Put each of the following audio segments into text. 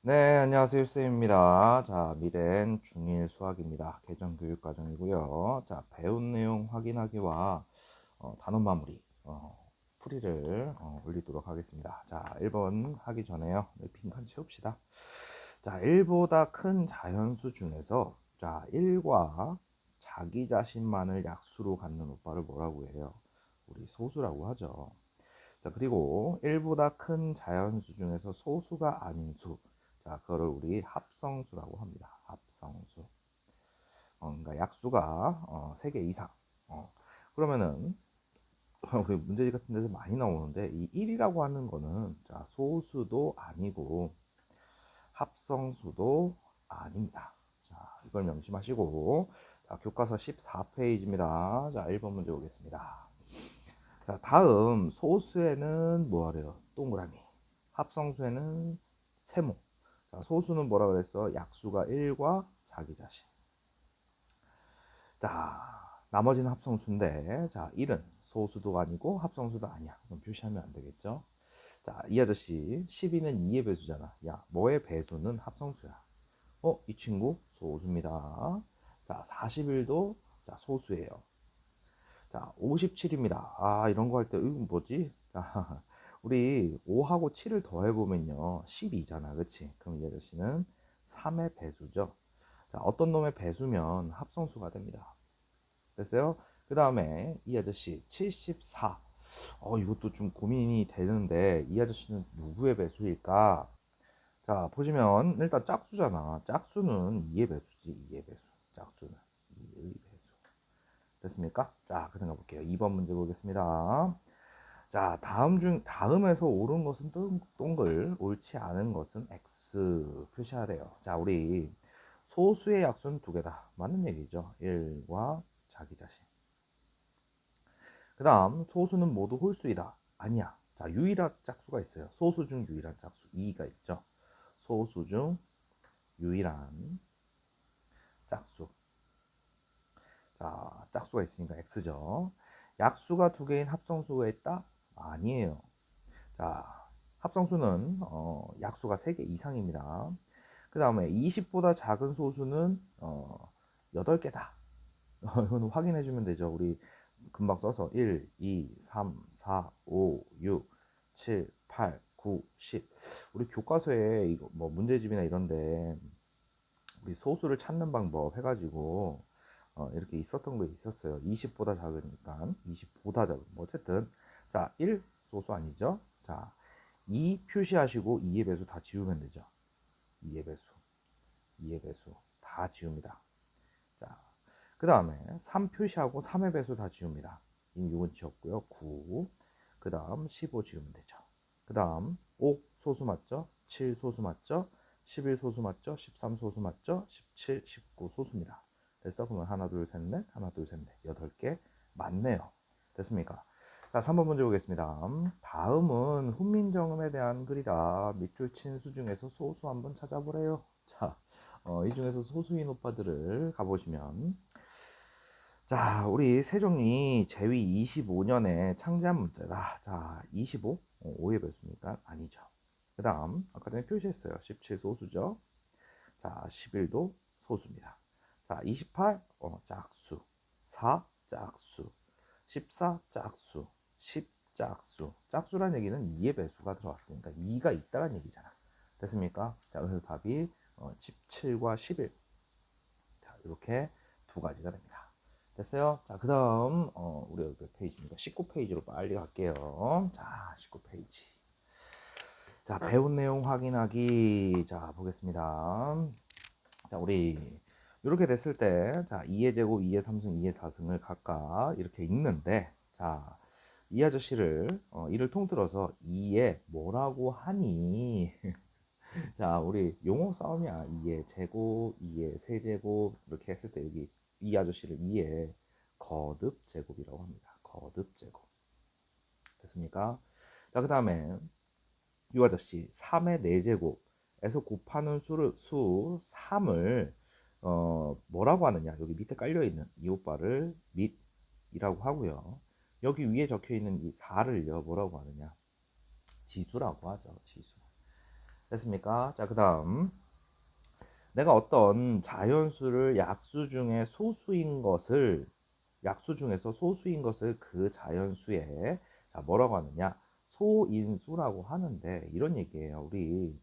네, 안녕하세요. 쌤입니다. 자, 미래는 중1 수학입니다. 개정 교육 과정이고요. 자, 배운 내용 확인하기와 어, 단원 마무리, 어, 풀이를 어, 올리도록 하겠습니다. 자, 1번 하기 전에요. 네, 빈칸 채웁시다. 자, 1보다 큰 자연수 중에서 자, 1과 자기 자신만을 약수로 갖는 오빠를 뭐라고 해요? 우리 소수라고 하죠. 자, 그리고 1보다 큰 자연수 중에서 소수가 아닌 수. 자, 그거를 우리 합성수라고 합니다. 합성수. 어, 그러니까 약수가 어, 3개 이상. 어, 그러면은 우리 문제집 같은 데서 많이 나오는데 이 1이라고 하는 거는 자, 소수도 아니고 합성수도 아닙니다. 자, 이걸 명심하시고 자, 교과서 14페이지입니다. 자, 1번 문제 보겠습니다. 자, 다음 소수에는 뭐하래요? 동그라미. 합성수에는 세모. 자, 소수는 뭐라 그랬어? 약수가 1과 자기 자신. 자, 나머지는 합성수인데, 자, 1은 소수도 아니고 합성수도 아니야. 그럼 표시하면 안 되겠죠? 자, 이 아저씨 12는 2의 배수잖아. 야, 뭐의 배수는 합성수야. 어, 이 친구 소수입니다. 자, 41도 자, 소수예요. 자, 57입니다. 아, 이런 거 할 때, 이거 뭐지? 자, 우리 5하고 7을 더해보면요. 12잖아. 그치? 그럼 이 아저씨는 3의 배수죠. 자, 어떤 놈의 배수면 합성수가 됩니다. 됐어요? 그 다음에 이 아저씨 74. 어, 이것도 좀 고민이 되는데 이 아저씨는 누구의 배수일까? 자, 보시면 일단 짝수잖아. 짝수는 2의 배수지. 2의 배수. 짝수는 2의 배수. 됐습니까? 자, 그럼 가볼게요. 2번 문제 보겠습니다. 자, 다음 중 다음에서 옳은 것은 동, 동글, 옳지 않은 것은 X 표시하래요. 자, 우리 소수의 약수는 두 개다. 맞는 얘기죠. 1과 자기 자신. 그 다음 소수는 모두 홀수이다. 아니야. 자, 유일한 짝수가 있어요. 소수 중 유일한 짝수 2가 있죠. 소수 중 유일한 짝수. 자, 짝수가 있으니까 X죠. 약수가 두 개인 합성수가 있다? 아니에요. 자, 합성수는 어, 약수가 3개 이상입니다. 그 다음에 20보다 작은 소수는 어, 8개다. 이건 확인해 주면 되죠. 우리 금방 써서 1, 2, 3, 4, 5, 6, 7, 8, 9, 10. 우리 교과서에 이거 뭐 문제집이나 이런데 우리 소수를 찾는 방법 해가지고 어, 이렇게 있었던 거 있었어요. 20보다 작으니까 20보다 작은 뭐 어쨌든 자, 1 소수 아니죠? 자, 2 표시하시고 2의 배수 다 지우면 되죠. 2의 배수, 2의 배수 다 지웁니다. 자, 그 다음에 3 표시하고 3의 배수 다 지웁니다. 이미 6은 지웠고요. 9, 그 다음 15 지우면 되죠. 그 다음 5 소수 맞죠? 7 소수 맞죠? 11 소수 맞죠? 13 소수 맞죠? 17, 19 소수입니다. 됐어? 그러면 하나, 둘, 셋, 넷, 하나, 둘, 셋, 넷, 여덟 개 맞네요. 됐습니까? 자, 3번 문제 보겠습니다. 다음은 훈민정음에 대한 글이다. 밑줄 친 수 중에서 소수 한번 찾아보래요. 자, 어, 이 중에서 소수인 오빠들을 가보시면 자, 우리 세종이 제위 25년에 창제한 문자다. 자, 25? 어, 5의 배수니까 아니죠. 그 다음, 아까 전에 표시했어요. 17 소수죠. 자, 11도 소수입니다. 자, 28, 어, 짝수. 4, 짝수. 14, 짝수. 10 짝수. 짝수란 얘기는 2의 배수가 들어왔으니까 2가 있다는 얘기잖아. 됐습니까? 자, 그래서 답이 17과 11. 자, 이렇게 두 가지가 됩니다. 됐어요? 자, 그 다음, 어, 우리 여기 페이지입니다. 19페이지로 빨리 갈게요. 자, 19페이지. 자, 배운 내용 확인하기. 자, 보겠습니다. 자, 우리 이렇게 됐을 때, 자, 2의 제곱, 2의 3승, 2의 4승을 각각 이렇게 읽는데, 자, 이 아저씨를 어, 이를 통틀어서 이에 뭐라고 하니? 자, 우리 용어 싸움이야. 이에 제곱, 이에 세제곱 이렇게 했을 때 여기 이 아저씨를 이에 거듭 제곱이라고 합니다. 거듭 제곱. 됐습니까? 자, 그 다음에 이 아저씨 3의 4제곱에서 곱하는 수를 수 3을 어, 뭐라고 하느냐? 여기 밑에 깔려 있는 이 오빠를 밑이라고 하고요. 여기 위에 적혀 있는 이 4를요 뭐라고 하느냐 지수라고 하죠 지수 됐습니까? 자, 그 다음. 내가 어떤 자연수를 약수 중에 소수인 것을, 약수 중에서 소수인 것을 그 자연수에, 자, 뭐라고 하느냐? 소인수라고 하는데, 이런 얘기예요. 우리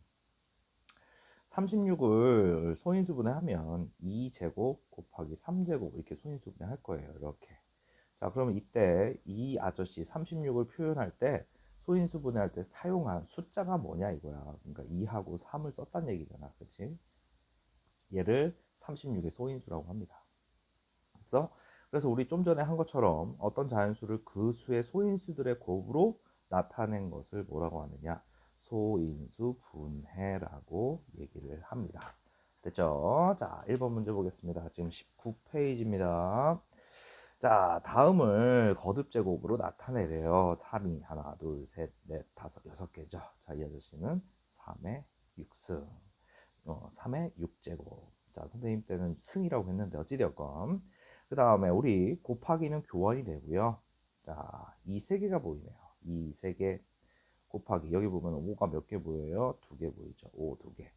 36을 소인수분해 하면 2제곱 곱하기 3제곱 이렇게 소인수분해 할 거예요. 이렇게. 자, 그러면 이때 이 아저씨 36을 표현할 때 소인수 분해 할 때 사용한 숫자가 뭐냐 이거야. 그러니까 2하고 3을 썼단 얘기잖아. 그치? 얘를 36의 소인수라고 합니다. 그래서 그래서 우리 좀 전에 한 것처럼 어떤 자연수를 그 수의 소인수들의 곱으로 나타낸 것을 뭐라고 하느냐? 소인수 분해라고 얘기를 합니다. 됐죠? 자, 1번 문제 보겠습니다. 지금 19페이지입니다. 자, 다음을 거듭 제곱으로 나타내래요. 3이 하나, 둘, 셋, 넷, 다섯, 여섯 개죠. 자, 이 아저씨는 3의 6승. 어, 3의 6제곱. 자, 선생님 때는 승이라고 했는데 어찌되었건. 그 다음에 우리 곱하기는 교환이 되고요. 자, 이 세 개가 보이네요. 이 세 개 곱하기 여기 보면 5가 몇 개 보여요? 두 개 보이죠. 5 두 개.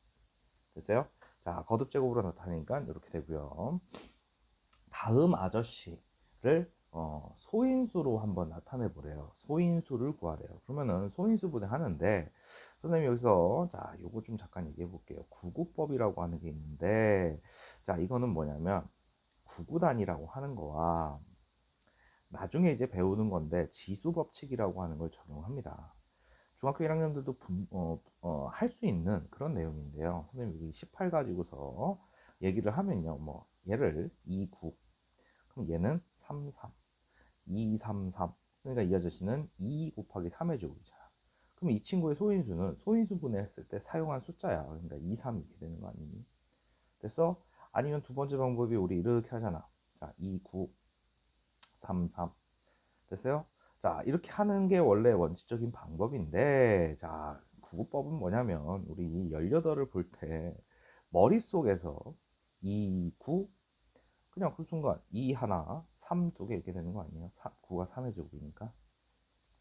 됐어요? 자, 거듭 제곱으로 나타내니까 이렇게 되고요. 다음 아저씨 를 어, 소인수로 한번 나타내 보래요. 소인수를 구하래요. 그러면은 소인수분해 하는데 선생님 여기서 자, 요거 좀 잠깐 얘기해 볼게요. 구구법이라고 하는 게 있는데 자, 이거는 뭐냐면 구구단이라고 하는 거와 나중에 이제 배우는 건데 지수 법칙이라고 하는 걸 적용합니다. 중학교 1학년들도 어, 어, 할 수 있는 그런 내용인데요. 선생님 여기 18 가지고서 얘기를 하면요. 뭐 얘를 2, 9 그럼 얘는 3, 3 2, 3, 3 그러니까 이 아저씨는 2 곱하기 3의 제곱이잖아. 그럼 이 친구의 소인수는 소인수 분해 했을 때 사용한 숫자야. 그러니까 2, 3 이렇게 되는 거 아니니? 됐어? 아니면 두 번째 방법이 우리 이렇게 하잖아. 자, 2, 9, 3, 3 됐어요? 자, 이렇게 하는 게 원래 원칙적인 방법인데, 자, 구구법은 뭐냐면, 우리 18을 볼 때, 머릿속에서 2, 9, 그냥 그 순간 2 하나, 3 두 개 이렇게 되는 거 아니에요? 4, 9가 3의 제곱이니까.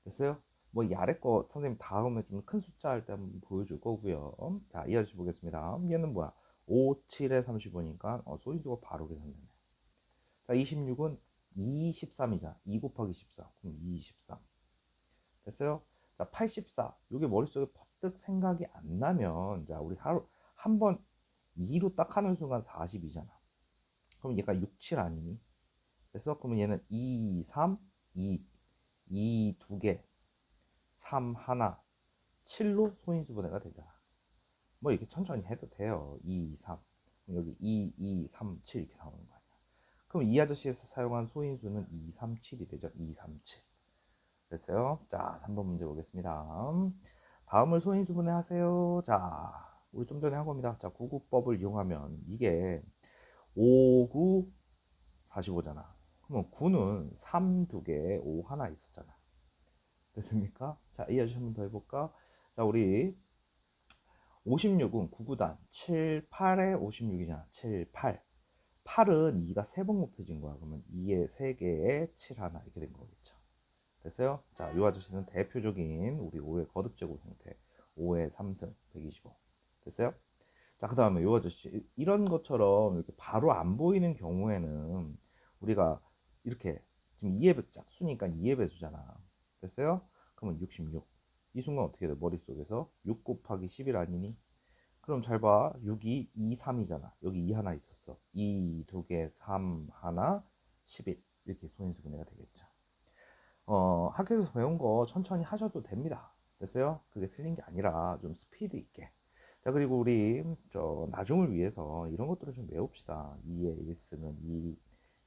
됐어요? 뭐, 이 아래 거, 선생님 다음에 좀 큰 숫자 할 때 한번 보여줄 거고요. 자, 이 아저씨 보겠습니다. 얘는 뭐야? 5, 7에 35니까, 어, 소인수가 바로 계산되네. 자, 26은 23이잖아. 2 곱하기 14. 그럼 23. 됐어요? 자, 84. 이게 머릿속에 퍼뜩 생각이 안 나면, 자, 우리 하루, 한 번 2로 딱 하는 순간 40이잖아. 그럼 얘가 6, 7 아니니? 됐어? 그러면 얘는 2, 3, 2, 2두 개, 3 하나, 7로 소인수분해가 되잖아. 뭐 이렇게 천천히 해도 돼요. 2, 3. 여기 2, 2, 3, 7 이렇게 나오는 거야. 그럼 이 아저씨에서 사용한 소인수는 237이 되죠. 237. 됐어요? 자, 3번 문제 보겠습니다. 다음을 소인수분해 하세요. 자, 우리 좀 전에 한 겁니다. 자, 구구법을 이용하면 이게 5, 9, 45잖아. 그러면 9는 3두 개, 5 하나 있었잖아. 됐습니까? 자, 이 아저씨 한번 더 해볼까? 자, 우리 56은 9구단 7, 8에 56이잖아. 7, 8. 8은 2가 3번 곱해진 거야. 그러면 2에 3개에 7 하나 이렇게 된 거겠죠. 됐어요? 자, 이 아저씨는 대표적인 우리 5의 거듭 제곱 형태. 5의 3승 125. 됐어요? 자, 그 다음에 이 아저씨. 이런 것처럼 이렇게 바로 안 보이는 경우에는 우리가 이렇게 지금 2의 배 짝수니까 2의 배수잖아. 됐어요? 그러면 66. 이 순간 어떻게 돼? 머릿속에서 6 곱하기 11 아니니? 그럼 잘 봐. 6이 2, 3이잖아. 여기 2 하나 있었어. 2, 2개, 3, 하나, 11. 이렇게 소인수분해가 되겠죠. 어, 학교에서 배운 거 천천히 하셔도 됩니다. 됐어요? 그게 틀린 게 아니라 좀 스피드 있게. 자, 그리고 우리 저 나중을 위해서 이런 것들을 좀 외웁시다. 2의 1승은 2,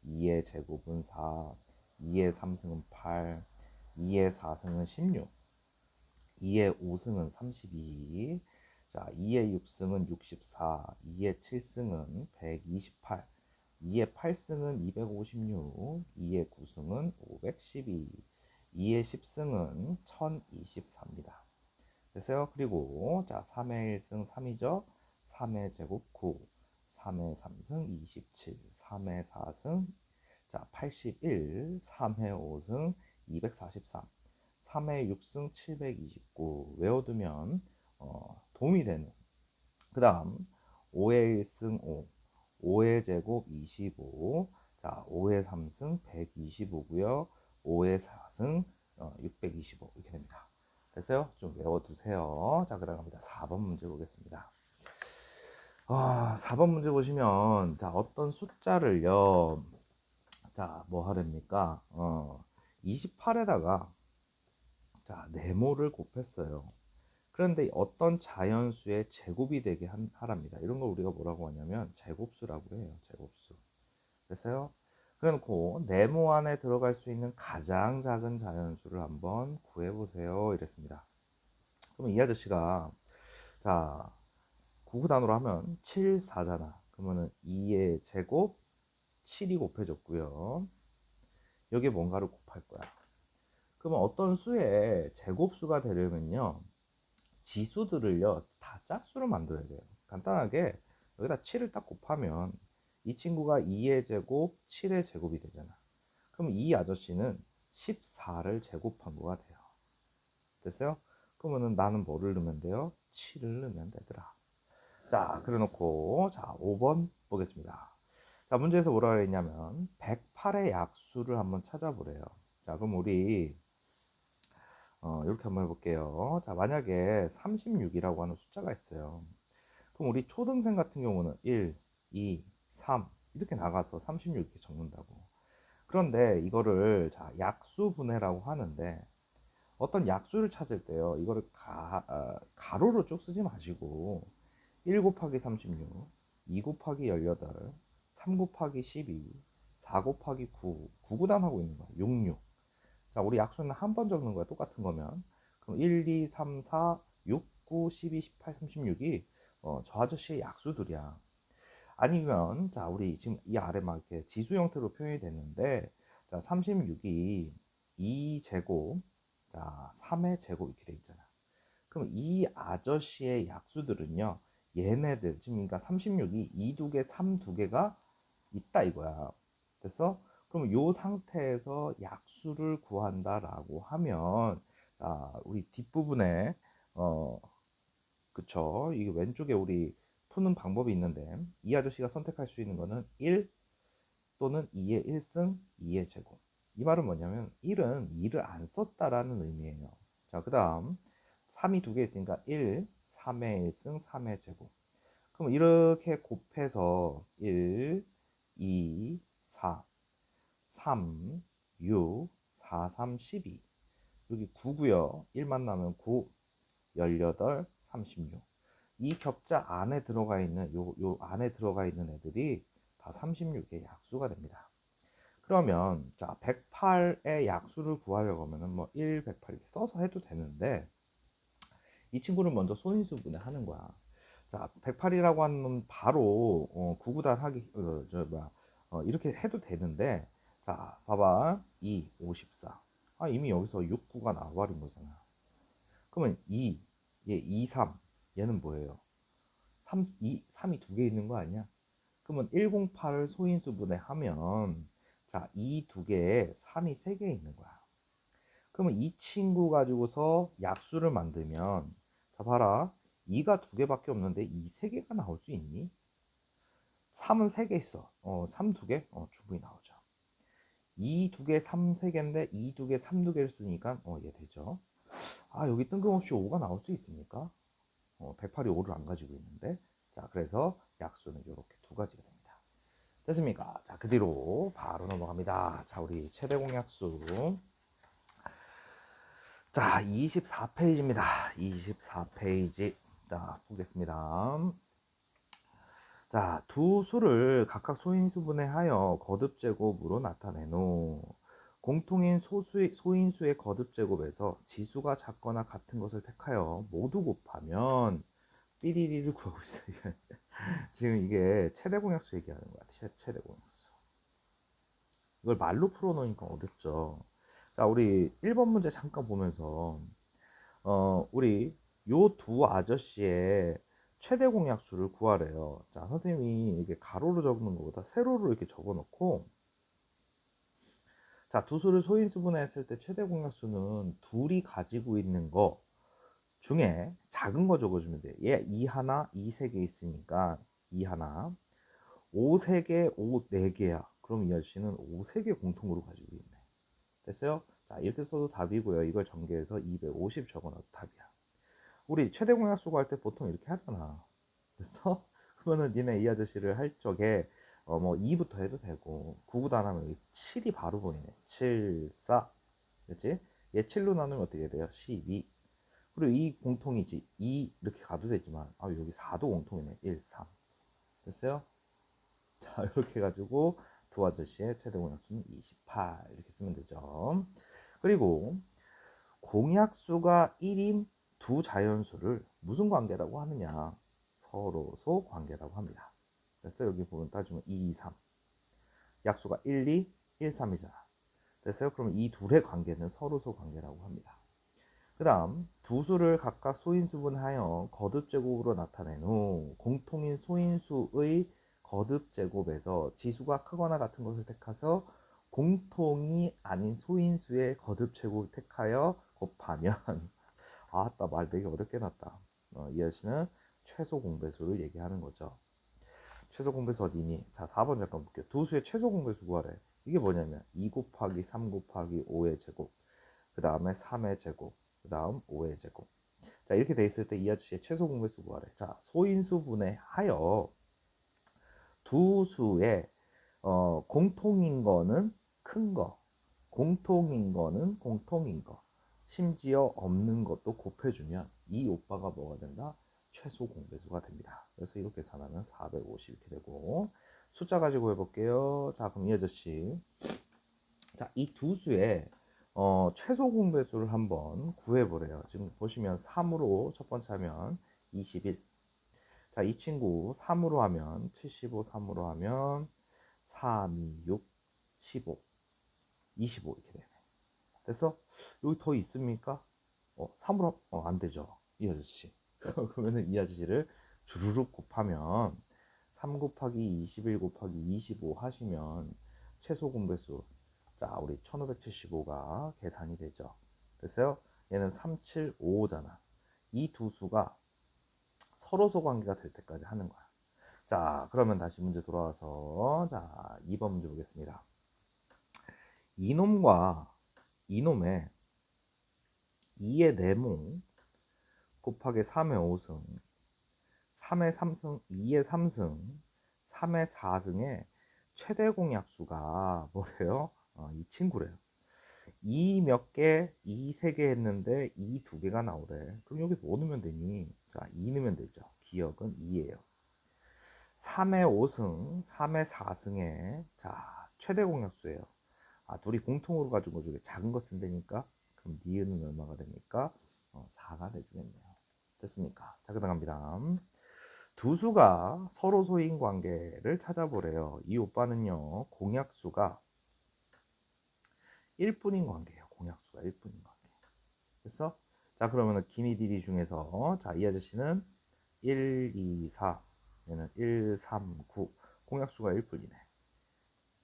2의 제곱은 4, 2의 3승은 8, 2의 4승은 16, 2의 5승은 32, 자, 2의 6승은 64, 2의 7승은 128, 2의 8승은 256, 2의 9승은 512, 2의 10승은 1024입니다. 됐어요? 그리고 자, 3의 1승 3이죠? 3의 제곱 9, 3의 3승 27, 3의 4승 자, 81, 3의 5승 243, 3의 6승 729 외워두면 어, 도움이 되는. 그 다음 5의 1승 5, 5의 제곱 25, 자 5의 3승 125고요. 5의 4승 어, 625 이렇게 됩니다. 됐어요? 좀 외워두세요. 자, 그 다음 갑니다. 4번 문제 보겠습니다. 아, 4번 문제 보시면, 자, 어떤 숫자를요, 자, 뭐 하랍니까? 어, 28에다가, 자, 네모를 곱했어요. 그런데 어떤 자연수의 제곱이 되게 한, 하랍니다. 이런 걸 우리가 뭐라고 하냐면, 제곱수라고 해요. 제곱수. 됐어요? 그래놓고 네모 안에 들어갈 수 있는 가장 작은 자연수를 한번 구해보세요. 이랬습니다. 그러면 이 아저씨가 자 구구단으로 하면 7, 4잖아. 그러면은 2의 제곱 7이 곱해졌고요. 여기에 뭔가를 곱할 거야. 그러면 어떤 수의 제곱수가 되려면요. 지수들을요. 다 짝수로 만들어야 돼요. 간단하게 여기다 7을 딱 곱하면 이 친구가 2의 제곱, 7의 제곱이 되잖아. 그럼 이 아저씨는 14를 제곱한 거가 돼요. 됐어요? 그러면은 나는 뭐를 넣으면 돼요? 7을 넣으면 되더라. 자, 그래 놓고, 자, 5번 보겠습니다. 자, 문제에서 뭐라 그랬냐면, 108의 약수를 한번 찾아보래요. 자, 그럼 우리, 어, 이렇게 한번 해볼게요. 자, 만약에 36이라고 하는 숫자가 있어요. 그럼 우리 초등생 같은 경우는 1, 2, 3 이렇게 나가서 36 이렇게 적는다고. 그런데 이거를 자 약수 분해라고 하는데 어떤 약수를 찾을 때요. 이거를 가, 어, 가로로 쭉 쓰지 마시고 1 곱하기 36, 2 곱하기 18, 3 곱하기 12, 4 곱하기 9, 9 구단하고 있는 거야. 66. 자, 우리 약수는 한 번 적는 거야. 똑같은 거면. 그럼 1, 2, 3, 4, 6, 9, 12, 18, 36이 어, 저 아저씨의 약수들이야. 아니면 자 우리 지금 이 아래 막 이렇게 지수 형태로 표현이 됐는데 자 36이 2제곱 자 3의 제곱 이렇게 돼 있잖아 그럼 이 아저씨의 약수들은요 얘네들 지금 그러니까 36이 2두 개, 3두 개가 있다 이거야. 됐어? 그럼 요 상태에서 약수를 구한다라고 하면 자 우리 뒷부분에 어 그쵸? 이게 왼쪽에 우리 푸는 방법이 있는데 이 아저씨가 선택할 수 있는 거는 1 또는 2의 1승 2의 제곱. 이 말은 뭐냐면 1은 2를 안 썼다라는 의미예요. 자 그 다음 3이 두 개 있으니까 1 3의 1승 3의 제곱. 그럼 이렇게 곱해서 1 2 4 3 6 4 3 12 여기 9구요. 1만 나면 9 18 36 이 격자 안에 들어가 있는 요, 요 안에 들어가 있는 애들이 다 36의 약수가 됩니다. 그러면 자 108의 약수를 구하려고 하면은 뭐 1, 108 이렇게 써서 해도 되는데 이 친구를 먼저 소인수분해 하는 거야. 자 108이라고 하는 건 바로 어, 구구단 하기 어, 저 뭐야 어, 이렇게 해도 되는데 자 봐봐 2, 54. 아 이미 여기서 69가 나와버린 거잖아. 그러면 2, 얘 2, 3 얘는 뭐예요? 3, 2, 3이 두 개 있는 거 아니야? 그러면 108을 소인수분해 하면 자, 이두 개에 3이 세 개 있는 거야. 그러면 이 친구 가지고서 약수를 만들면 자, 봐라. 2가 두 개밖에 없는데 이세 개가 나올 수 있니? 3은 세 개 있어. 어, 3 두 개? 어, 충분히 나오죠. 2 두 개, 3 세 개인데 2 두 개, 3 두 개를 쓰니까 어, 얘 되죠. 아, 여기 뜬금없이 5가 나올 수 있습니까? 어, 108이 5를 안 가지고 있는데 자 그래서 약수는 이렇게 두 가지가 됩니다 됐습니까 자 그 뒤로 바로 넘어갑니다 자 우리 최대 공약수 자 24페이지입니다 24페이지 자 보겠습니다 자, 두 수를 각각 소인수분해 하여 거듭제곱으로 나타내노. 공통인 소수의, 소인수의 거듭제곱에서 지수가 작거나 같은 것을 택하여 모두 곱하면 삐리리를 구하고 있어요. 지금 이게 최대 공약수 얘기하는 거야. 최, 최대 공약수. 이걸 말로 풀어놓으니까 어렵죠. 자, 우리 1번 문제 잠깐 보면서 어, 우리 요 두 아저씨의 최대 공약수를 구하래요. 자, 선생님이 이게 가로로 적는 것보다 세로로 이렇게 적어 놓고 자, 두 수를 소인수분해했을 때 최대 공약수는 둘이 가지고 있는 거 중에 작은 거 적어주면 돼. 얘2 하나, 2 3개 있으니까 2 하나, 5 3개, 5 4개야. 그럼 이 아저씨는 5 3개 공통으로 가지고 있네. 됐어요? 자, 이렇게 써도 답이고요. 이걸 전개해서 250 적어놔도 답이야. 우리 최대 공약수고 할 때 보통 이렇게 하잖아. 됐어? 그러면은 니네 이 아저씨를 할 적에 어, 뭐 2부터 해도 되고 9구도 안 하면 7이 바로 보이네. 7, 4. 그렇지? 얘 7로 나누면 어떻게 돼요? 12. 그리고 이 공통이지. 2 이렇게 가도 되지만 아 여기 4도 공통이네. 1, 3. 됐어요? 자 이렇게 해가지고 두 아저씨의 최대 공약수는 28 이렇게 쓰면 되죠. 그리고 공약수가 1인 두 자연수를 무슨 관계라고 하느냐? 서로소 관계라고 합니다. 됐어요? 여기 보면 따지면 2, 3. 약수가 1, 2, 1, 3이잖아. 됐어요? 그러면 이 둘의 관계는 서로소 관계라고 합니다. 그 다음 두 수를 각각 소인수분하여 거듭제곱으로 나타낸 후 공통인 소인수의 거듭 제곱에서 지수가 크거나 같은 것을 택해서 공통이 아닌 소인수의 거듭 제곱을 택하여 곱하면 아따 말 되게 어렵게 났다. 어, 이 아저씨는 최소 공배수를 얘기하는 거죠. 최소 공배수 어디니? 자 4번 잠깐 볼게요. 두 수의 최소 공배수 구하래. 이게 뭐냐면 2 곱하기 3 곱하기 5의 제곱 그 다음에 3의 제곱 그 다음 5의 제곱 자 이렇게 돼 있을 때 이 아저씨의 최소 공배수 구하래 자 소인수분해 하여 두 수의 어, 공통인 거는 큰 거, 공통인 거는 공통인 거, 심지어 없는 것도 곱해주면 이 오빠가 뭐가 된다? 최소 공배수가 됩니다. 그래서 이렇게 계산하면 450 이렇게 되고 숫자 가지고 해볼게요. 자 그럼 이 아저씨 자이 두 수의 어, 최소 공배수를 한번 구해보래요. 지금 보시면 3으로 첫 번째 하면 21 자, 이 친구 3으로 하면 75, 3으로 하면 3, 2, 6, 15, 25 이렇게 되네. 됐어? 여기 더 있습니까? 어, 3으로 어, 안 되죠. 이 아저씨. 그러면은 이 아저씨를 주르륵 곱하면 3 곱하기 21 곱하기 25 하시면 최소 공배수 자, 우리 1575가 계산이 되죠. 됐어요? 얘는 375잖아. 이 두 수가 서로소 관계가 될 때까지 하는 거야. 자, 그러면 다시 문제 돌아와서 자, 2번 문제 보겠습니다. 이놈과 이놈의 2의 4몽 곱하기 3의 5승 3의 3승 2의 3승 3의 4승의 최대 공약수가 뭐래요? 어, 이 친구래요. 이 몇 개, 이 세 개 했는데 이 두 개가 나오래. 그럼 여기 뭐 넣으면 되니? 자, 2 넣으면 되죠. 기억은 2예요. 3의 5승, 3의 4승의 자, 최대 공약수예요. 아, 둘이 공통으로 가지고 저게 작은 거 쓴다니까? 그럼 니은은 얼마가 됩니까? 어, 4가 돼주겠네요. 됐습니까? 자, 그 다음 갑니다. 두 수가 서로 소인 관계를 찾아보래요. 이 오빠는요, 공약수가 1분인 관계예요. 공약수가 1분인 관계. 됐어? 자, 그러면은 기니디리 중에서 자, 이 아저씨는 1, 2, 4 얘는 1, 3, 9 공약수가 1분이네.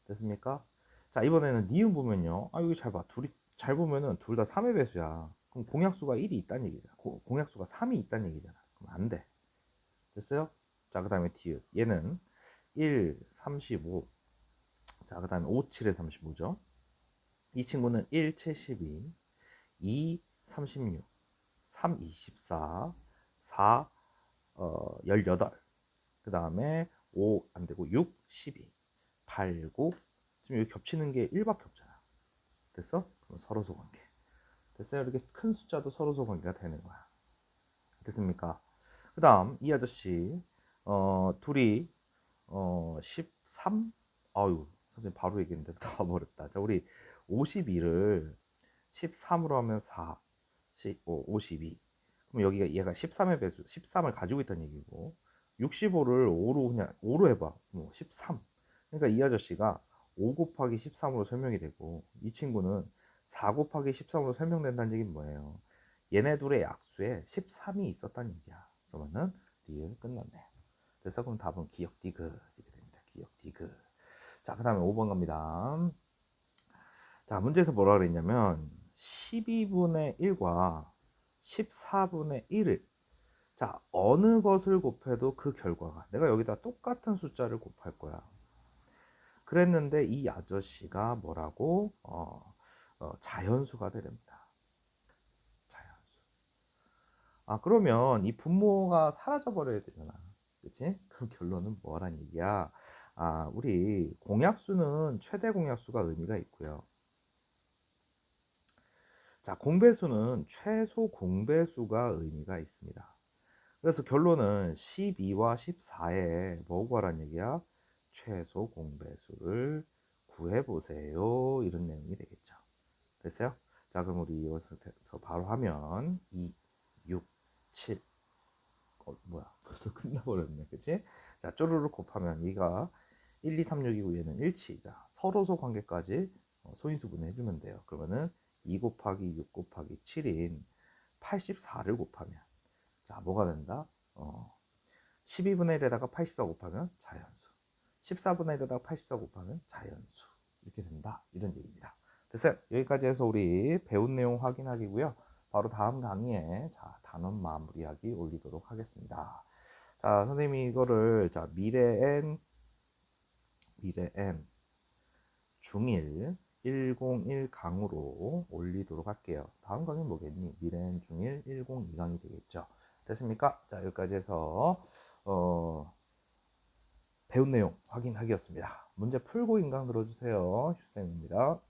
됐습니까? 자, 이번에는 니은 보면요. 아, 여기 잘 봐. 둘이 잘 보면은 둘 다 3의 배수야. 그럼 공약수가 1이 있다는 얘기잖아. 고, 공약수가 3이 있다는 얘기잖아. 그럼 안 돼. 됐어요? 자, 그 다음에 디귿. 얘는 1, 35. 자, 그 다음에 5, 7에 35죠. 이 친구는 1, 72, 2, 36, 3, 24, 4, 어, 18. 그 다음에 5 안 되고 6, 12, 8, 9. 지금 여기 겹치는 게 1밖에 없잖아. 됐어? 그럼 서로소 관계. 됐어요? 이렇게 큰 숫자도 서로소 관계가 되는 거야. 됐습니까? 그 다음 이 아저씨 어, 둘이 어, 13 아유 선생님 바로 얘기했는데 다 버렸다. 자 우리 52를 13으로 하면 4 15, 52 그럼 여기가 얘가 13의 배수 13을 가지고 있다는 얘기고 65를 5로 그냥 5로 해봐 뭐 13. 그러니까 이 아저씨가 5 곱하기 13으로 설명이 되고 이 친구는 4 곱하기 13으로 설명된다는 얘기는 뭐예요? 얘네 둘의 약수에 13이 있었다는 얘기야. 그러면은 리은 끝났네. 그래서 그럼 답은 기억 디귿 이렇게 됩니다. 기억 디귿. 자, 그 다음에 5번 갑니다. 자, 문제에서 뭐라 그랬냐면 12분의 1과 14분의 1을 자 어느 것을 곱해도 그 결과가 내가 여기다 똑같은 숫자를 곱할 거야. 그랬는데 이 아저씨가 뭐라고 어, 어, 자연수가 되렵니다. 자연수. 아 그러면 이 분모가 사라져 버려야 되잖아. 그치? 그럼 결론은 뭐란 얘기야? 아 우리 공약수는 최대 공약수가 의미가 있고요. 자, 공배수는 최소 공배수가 의미가 있습니다. 그래서 결론은 12와 14에 뭐 구하란 얘기야? 최소 공배수를 구해보세요. 이런 내용이 되겠죠. 됐어요? 자, 그럼 우리 이것서 바로 하면 2, 6, 7. 어, 뭐야. 벌써 끝나버렸네. 그치? 자, 쪼르르 곱하면 얘가 1, 2, 3, 6이고 얘는 일치. 자, 서로소 관계까지 어, 소인수분해 해주면 돼요. 그러면은 2 곱하기 6 곱하기 7인 84를 곱하면 자 뭐가 된다? 어, 12분의 1에다가 84 곱하면 자연수 14분의 1에다가 84 곱하면 자연수. 이렇게 된다. 이런 얘기입니다. 됐어요. 여기까지 해서 우리 배운 내용 확인하기고요. 바로 다음 강의에 자 단원 마무리하기 올리도록 하겠습니다. 자 선생님이 이거를 자 미래 n 미래 n 중1 101 강으로 올리도록 할게요. 다음 강의는 뭐겠니? 미래엔 중일 102 강이 되겠죠. 됐습니까? 자, 여기까지 해서, 어, 배운 내용 확인하기였습니다. 문제 풀고 인강 들어주세요. 휴쌤입니다.